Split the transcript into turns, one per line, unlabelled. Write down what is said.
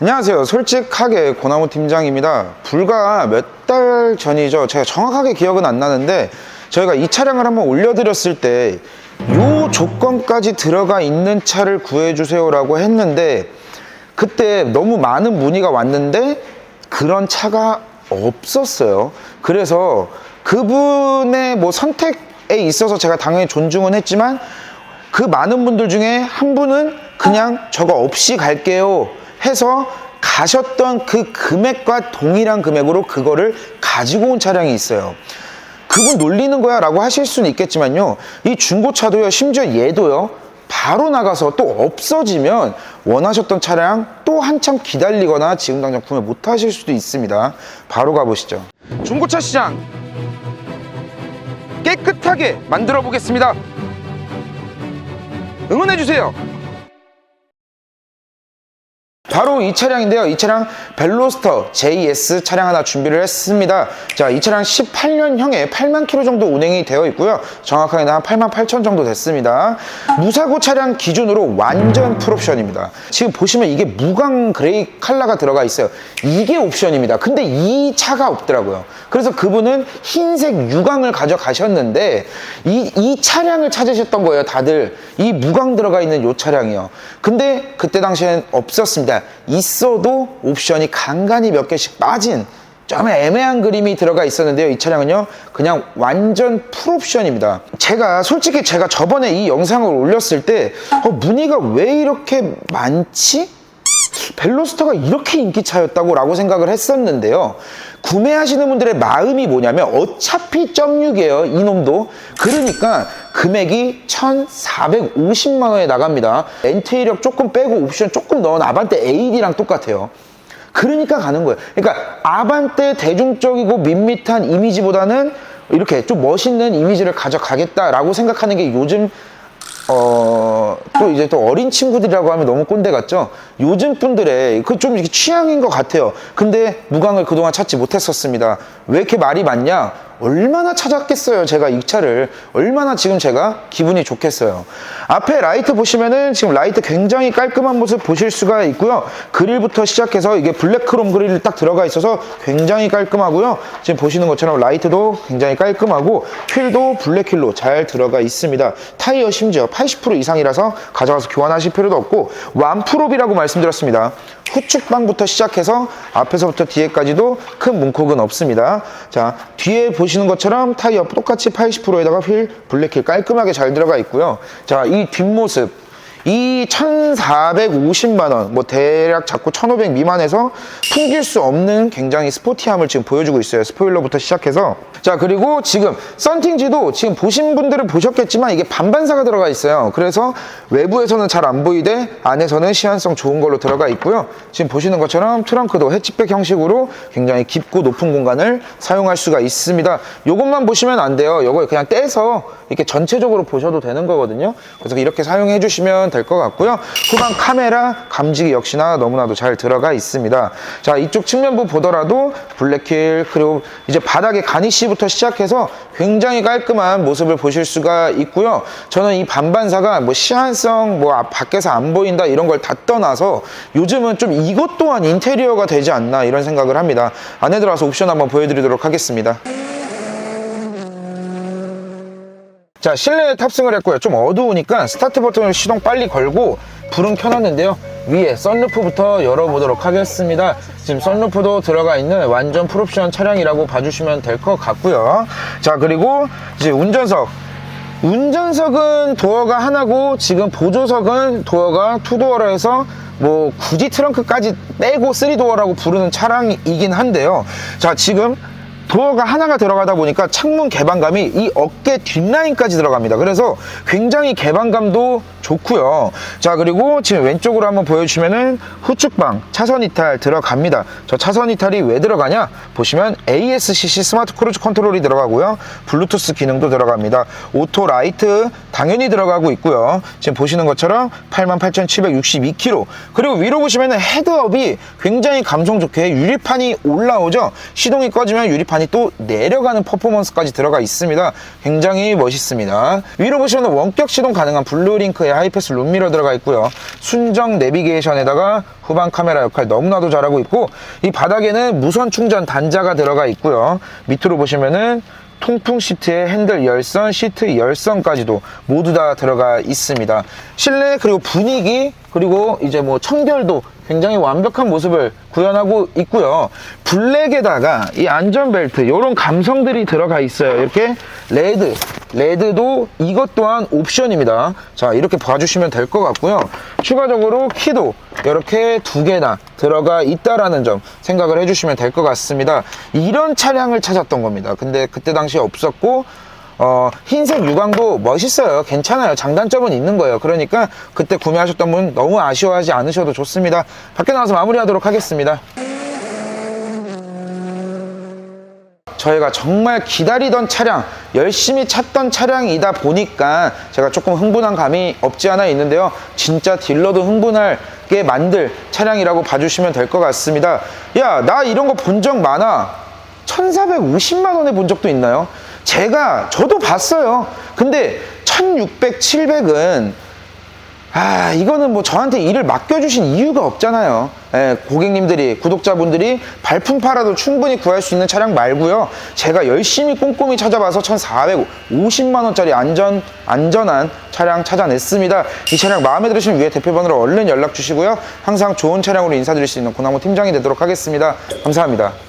안녕하세요. 솔직하게 고나무 팀장입니다. 불과 몇 달 전이죠. 제가 정확하게 기억은 안 나는데 저희가 이 차량을 한번 올려드렸을 때 요 조건까지 들어가 있는 차를 구해주세요라고 했는데 그때 너무 많은 문의가 왔는데 그런 차가 없었어요. 그래서 그분의 뭐 선택에 있어서 제가 당연히 존중은 했지만 그 많은 분들 중에 한 분은 그냥 저거 없이 갈게요 해서 가셨던 그 금액과 동일한 금액으로 그거를 가지고 온 차량이 있어요. 그분 놀리는 거야 라고 하실 수는 있겠지만요. 이 중고차도요, 심지어 얘도요, 바로 나가서 또 없어지면 원하셨던 차량 또 한참 기다리거나 지금 당장 구매 못 하실 수도 있습니다. 바로 가보시죠. 중고차 시장 깨끗하게 만들어 보겠습니다. 응원해 주세요. 바로 이 차량인데요. 이 차량 벨로스터 JS 차량 하나 준비를 했습니다. 자, 이 차량 18년형에 8만 킬로 정도 운행이 되어 있고요. 정확하게는 한 8만 8천 정도 됐습니다. 무사고 차량 기준으로 완전 풀옵션입니다. 지금 보시면 이게 무광 그레이 컬러가 들어가 있어요. 이게 옵션입니다. 근데 이 차가 없더라고요. 그래서 그분은 흰색 유광을 가져가셨는데 이, 이 차량을 찾으셨던 거예요. 다들 이 무광 들어가 있는 이 차량이요. 근데 그때 당시엔 없었습니다. 있어도 옵션이 간간히 몇 개씩 빠진 좀 애매한 그림이 들어가 있었는데요. 이 차량은요, 그냥 완전 풀옵션입니다. 제가 솔직히 제가 저번에 이 영상을 올렸을 때 어, 문의가 왜 이렇게 많지? 벨로스터가 이렇게 인기차였다고 라고 생각을 했었는데요. 구매하시는 분들의 마음이 뭐냐면 어차피 점육이에요. 이놈도. 그러니까 금액이 1,450만 원에 나갑니다. 엔트리력 조금 빼고 옵션 조금 넣은 아반떼 AD랑 똑같아요. 그러니까 가는 거예요. 그러니까 아반떼 대중적이고 밋밋한 이미지보다는 이렇게 좀 멋있는 이미지를 가져가겠다라고 생각하는 게 요즘 어, 또 이제 또 어린 친구들이라고 하면 너무 꼰대 같죠? 요즘 분들의 그 좀 이렇게 취향인 것 같아요. 근데 무광을 그동안 찾지 못했었습니다. 왜 이렇게 말이 많냐? 얼마나 찾았겠어요, 제가 이 차를. 얼마나 지금 제가 기분이 좋겠어요. 앞에 라이트 보시면은 지금 라이트 굉장히 깔끔한 모습 보실 수가 있고요. 그릴부터 시작해서 이게 블랙 크롬 그릴이 딱 들어가 있어서 굉장히 깔끔하고요. 지금 보시는 것처럼 라이트도 굉장히 깔끔하고 휠도 블랙 휠로 잘 들어가 있습니다. 타이어 심지어 80% 이상이라서 가져가서 교환하실 필요도 없고 완프롭이라고 말 씀드렸습니다. 후측방부터 시작해서 앞에서부터 뒤에까지도 큰 문콕은 없습니다. 자, 뒤에 보시는 것처럼 타이어 똑같이 80%에다가 휠 블랙휠 깔끔하게 잘 들어가 있고요. 자, 이 뒷모습 이 1,450만 원, 뭐 대략 자꾸 1,500 미만에서 풍길 수 없는 굉장히 스포티함을 지금 보여주고 있어요. 스포일러부터 시작해서. 자, 그리고 지금 썬팅지도 지금 보신 분들은 보셨겠지만 이게 반반사가 들어가 있어요. 그래서 외부에서는 잘 안 보이되 안에서는 시안성 좋은 걸로 들어가 있고요. 지금 보시는 것처럼 트렁크도 해치백 형식으로 굉장히 깊고 높은 공간을 사용할 수가 있습니다. 이것만 보시면 안 돼요. 이거 그냥 떼서 이렇게 전체적으로 보셔도 되는 거거든요. 그래서 이렇게 사용해 주시면 될 것 같고요. 후방 카메라 감지기 역시나 너무나도 잘 들어가 있습니다. 자, 이쪽 측면부 보더라도 블랙힐 그리고 이제 바닥에 가니 쉬부터 시작해서 굉장히 깔끔한 모습을 보실 수가 있고요. 저는 이 반반사가 뭐 시한성 뭐 앞- 밖에서 안 보인다 이런 걸 다 떠나서 요즘은 좀 이것 또한 인테리어가 되지 않나 이런 생각을 합니다. 안에 들어가서 옵션 한번 보여드리도록 하겠습니다. 자 실내에 탑승을 했고요 좀 어두우니까 스타트 버튼을 시동 빨리 걸고 불은 켜놨는데요 위에 썬루프부터 열어보도록 하겠습니다. 지금 썬루프도 들어가 있는 완전 풀옵션 차량이라고 봐주시면 될 것 같고요. 자 그리고 이제 운전석. 운전석은 도어가 하나고 지금 보조석은 도어가 투도어라 해서 뭐 굳이 트렁크까지 빼고 쓰리도어라고 부르는 차량이긴 한데요. 자 지금 도어가 하나가 들어가다 보니까 창문 개방감이 이 어깨 뒷라인까지 들어갑니다. 그래서 굉장히 개방감도 좋고요. 자 그리고 지금 왼쪽으로 한번 보여주시면은 후측방 차선 이탈 들어갑니다. 저 차선 이탈이 왜 들어가냐? 보시면 ASCC 스마트 크루즈 컨트롤이 들어가고요. 블루투스 기능도 들어갑니다. 오토 라이트 당연히 들어가고 있고요. 지금 보시는 것처럼 88,762km 그리고 위로 보시면은 헤드업이 굉장히 감성 좋게 유리판이 올라오죠. 시동이 꺼지면 유리판이 또 내려가는 퍼포먼스까지 들어가 있습니다. 굉장히 멋있습니다. 위로 보시면 원격 시동 가능한 블루링크 마크의 하이패스 룸미러 들어가 있고요. 순정 내비게이션에다가 후방 카메라 역할 너무나도 잘하고 있고 이 바닥에는 무선 충전 단자가 들어가 있고요. 밑으로 보시면은 통풍 시트에 핸들 열선, 시트 열선까지도 모두 다 들어가 있습니다. 실내 그리고 분위기 그리고 이제 뭐 청결도 굉장히 완벽한 모습을 구현하고 있고요. 블랙에다가 이 안전벨트 이런 감성들이 들어가 있어요. 이렇게 레드, 레드도 이것 또한 옵션입니다. 자 이렇게 봐주시면 될 것 같고요. 추가적으로 키도 이렇게 두 개나 들어가 있다라는 점 생각을 해주시면 될 것 같습니다. 이런 차량을 찾았던 겁니다. 근데 그때 당시에 없었고 어, 흰색 유광도 멋있어요. 괜찮아요. 장단점은 있는 거예요. 그러니까 그때 구매하셨던 분 너무 아쉬워하지 않으셔도 좋습니다. 밖에 나와서 마무리하도록 하겠습니다. 저희가 정말 기다리던 차량, 열심히 찾던 차량이다 보니까 제가 조금 흥분한 감이 없지 않아 있는데요. 진짜 딜러도 흥분하게 만들 차량이라고 봐주시면 될 것 같습니다. 야, 나 이런 거 본 적 많아. 1450만 원에 본 적도 있나요? 제가, 저도 봤어요. 근데 1600, 700은 아, 이거는 뭐 저한테 일을 맡겨주신 이유가 없잖아요. 예, 고객님들이, 구독자분들이 발품 팔아도 충분히 구할 수 있는 차량 말고요. 제가 열심히 꼼꼼히 찾아봐서 1,450만원짜리 안전, 안전한 차량 찾아냈습니다. 이 차량 마음에 들으시면 위에 대표번호로 얼른 연락 주시고요. 항상 좋은 차량으로 인사드릴 수 있는 고나무 팀장이 되도록 하겠습니다. 감사합니다.